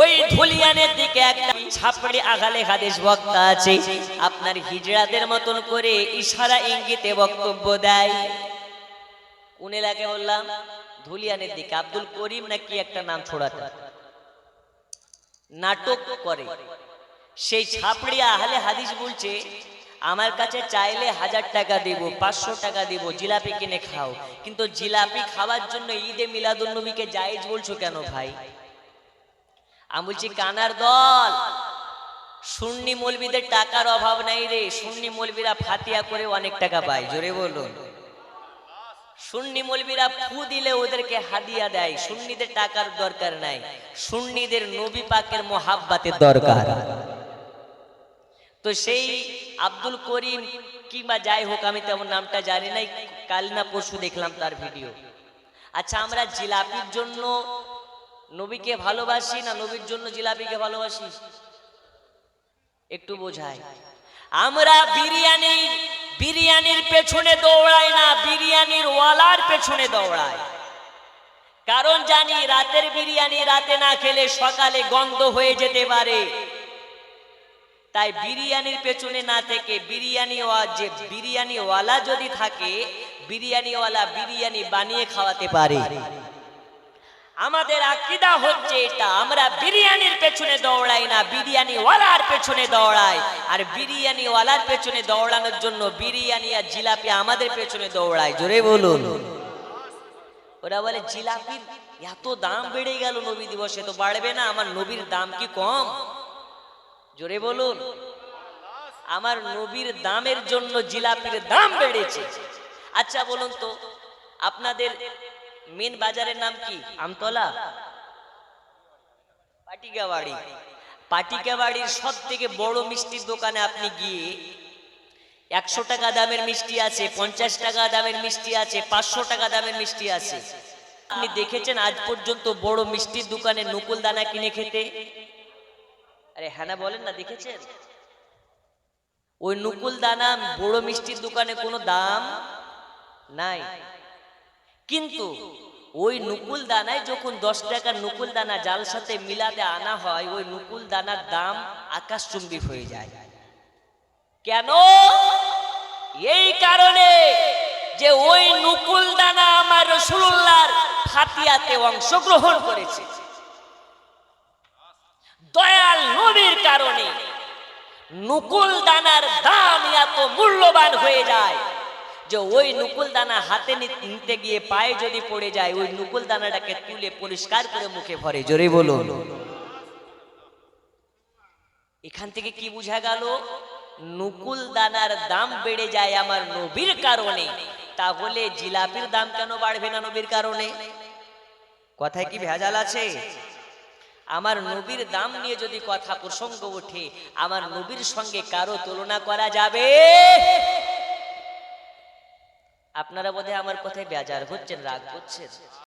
ওই ধুলিয়ানের দিকে একটা ছাপড়ি আগালে হাদিস বক্তা আছে। আপনার হিজড়াদের মতন করে ইশারা ইঙ্গিতে বক্তব্য দেয়। কোন এলাকায় বললাম? ধুলিয়ানের দিকে। আব্দুল করিম নাকি একটা নাম ছড়াতে? নাটক করে। সেই ছাপড়ি আহলে হাদিস বলছে, আমার কাছে চাইলে হাজার টাকা দেব, পাঁচশো টাকা দেব, জিলাপি কিনে খাও। কিন্তু জিলাপি খাওয়ার জন্য ঈদে মিলাদুল নবীকে জায়েজ বলছো কেন ভাই? আমি বলছি, কানার দল, সুন্নি মলবিদের টাকার অভাব নাই রে। সুন্নি মলবিরা ফাতিয়া করে অনেক টাকা পায়, জোরে বলুন। সুন্নি মলবিরা ফু দিলে ওদেরকে হাদিয়া দেয়, সুন্নিদের টাকার দরকার নাই। সুন্নিদের নবী পাকের মোহাব্বাতের দরকার। তো সেই আব্দুল করিম কিংবা যাই হোক, আমি তেমন নামটা জানি নাই, কাল না পরশু দেখলাম তার ভিডিও। আচ্ছা আমরা জিলাপির জন্য নবীকে ভালোবাসি না নবীর জন্য জিলাপিকে ভালোবাসি? একটু বোঝাই আমরা বিরিয়ানি বিরিয়ানির পেছনে দৌড়াই না, বিরিয়ানির ওয়ালার পেছনে দৌড়াই। কারণ জানি রাতের বিরিয়ানি রাতে না খেলে সকালে গন্ধ হয়ে যেতে পারে। তাই বিরিয়ানির পেছনে না থেকে বিরিয়ানি যে বিরিয়ানিওয়ালা যদি থাকে, বিরিয়ানিওয়ালা বিরিয়ানি বানিয়ে খাওয়াতে পারে। আমাদের আকিদা হচ্ছে এটা। আমরা বিরিয়ানির পেছনে দৌড়াই না বিরিয়ানি ওয়ালার পেছনে দৌড়াই। আর বিরিয়ানি ওয়ালার পেছনে দৌড়ানোর জন্য বিরিয়ানি আর জিলাপি আমাদের পেছনে দৌড়ায়। জোরে বলুন। ওরা বলে, জিলাপির এত দাম বেড়ে গেল নবী দিবসে, তো বাড়বে না, আমার নবীর দাম কি কম? জোরে বলুন। আমার নবীর দামের জন্য জিলাপির দাম বেড়েছে। আচ্ছা বলুন তো, আপনাদের মেন বাজারের নাম কি? আমতলা? পাটিকাবাড়ি। পাটিকাবাড়ির সব থেকে বড় মিষ্টির দোকানে আপনি গিয়ে একশো টাকা দামের মিষ্টি আছে, পঞ্চাশ টাকা দামের মিষ্টি আছে, পাঁচশো টাকা দামের মিষ্টি আছে। আপনি দেখেছেন আজ পর্যন্ত বড় মিষ্টির দোকানে নকুল দানা কিনে খেতে? আরে হ্যাঁ বলেন না, দেখেছেন? ওই নকুল দানা বড় মিষ্টির দোকানে কোনো দাম নাই। কিন্তু ওই নুকুল দানায় যখন দশ টাকার নুকুল দানা জাল সাথে মিলাতে আনা হয়, ওই নুকুল দানার দাম আকাশচুম্বী হয়ে যায়। কেন? এই কারণে যে ওই নুকুল দানা আমার রসুল্লাহর ফাতিয়াতে অংশগ্রহণ করেছে। দয়াল নবীর কারণে নুকুল দানার দাম এত মূল্যবান হয়ে যায়। যে ওই নুকুল দানা হাতে নিতে গিয়ে পায়ে যদি পড়ে যায়, ওই নুকুল দানাটাকে তুলে পরিষ্কার করে মুখে ভরে। জোরে বলুন। এখান থেকে কি বোঝা গেল? নুকুল দানার দাম বেড়ে যায় আমার নবীর কারণে। তাহলে জিলাপির দাম কেন বাড়বে না নবীর কারণে? কথায় কি ভেজাল আছে? আমার নবীর দাম নিয়ে যদি কথা প্রসঙ্গ ওঠে, আমার নবীর সঙ্গে কারও তুলনা করা যাবে? আপনারা বোধহয় আমার কথায় বেজার হচ্ছেন রাগ করছেন।